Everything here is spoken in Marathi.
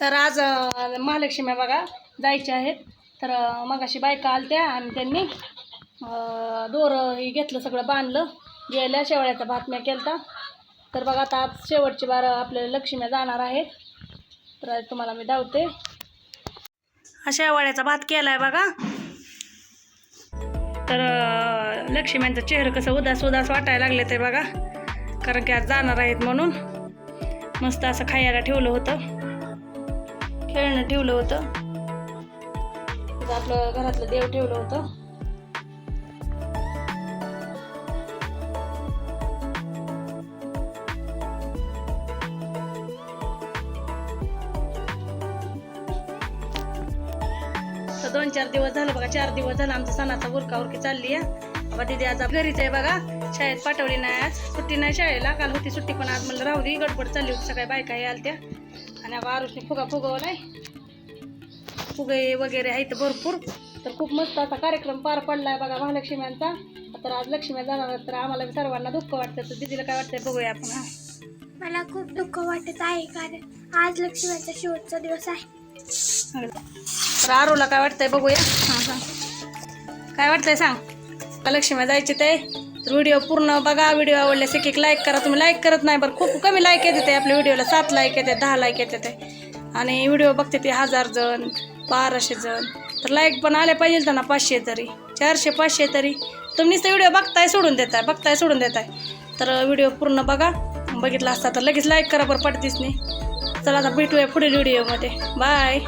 तर आज महालक्ष्मी बघा जायचे आहेत. तर मग अशी बायका आलत्या आणि त्यांनी अं, हे घेतलं सगळं बांधलं. गेल्या शेवळ्याचा बातम्या केलता. तर बघा आता आज शेवटची बार आपल्या लक्ष्म्या जाणार आहेत तर आज तुम्हाला मी धावते हा शेवाळ्याचा भात केलाय बघा. तर अं, लक्ष्म्यांचं चेहरं कसं उदास उदास वाटायला लागले ते बघा. कारण की आज जाणार आहेत म्हणून. मस्त असं खायला ठेवलं होतं. खेळणं ठेवलं होतं. तिथं आपलं घरातलं देव ठेवलं होतं. तर दोन चार दिवस झालं बघा चार दिवस झालं आमचा सणाचा उरका उरकी चालली आहे. बाबा दिदी आज घरीच आहे बघा. शाळेत पाठवली नाही आज. सुट्टी नाही शाळेला काल होती सुट्टी पण आज म्हणलं राहू दे गडबड चालली होती सगळ्या बायका हे आलत्या आणि आता आरुषने फुगा फुगवलाय. फुगे वगैरे आहेत भरपूर. तर खूप मस्त असा कार्यक्रम पार पडलाय बघा महालक्ष्म्यांचा तर आज लक्ष्मी जाणार तर आम्हाला सर्वांना दुःख वाटतं. तर दिदीला काय वाटतंय बघूया आपण हा. मला खूप दुःख वाटत आहे कारण आज लक्ष्मीचा शेवटचा दिवस आहे. तर आरूला काय वाटतंय बघूया. हां सांग काय वाटतंय सांग. लक्ष्मी जायची ते? तर व्हिडिओ पूर्ण बघा व्हिडिओ आवडल्यास एक एक लाईक करा. तुम्ही लाईक करत नाही बरं खूप कमी लाईक येते ते आपल्या व्हिडिओला सात लाईक येते दहा लाईक येते ते आणि व्हिडिओ बघते ते हजार जण बाराशे जण. तर लाईक पण आले पाहिजे त्यांना पाचशे तरी. चारशे पाचशे तरी. तुम्ही नुसतं व्हिडिओ बघताय सोडून देताय बघताय सोडून देताय. तर व्हिडिओ पूर्ण बघा. बघितला असता तर लगेच लाईक करा बरं पडतीच नाही. चला आता भेटूया पुढील व्हिडिओमध्ये बाय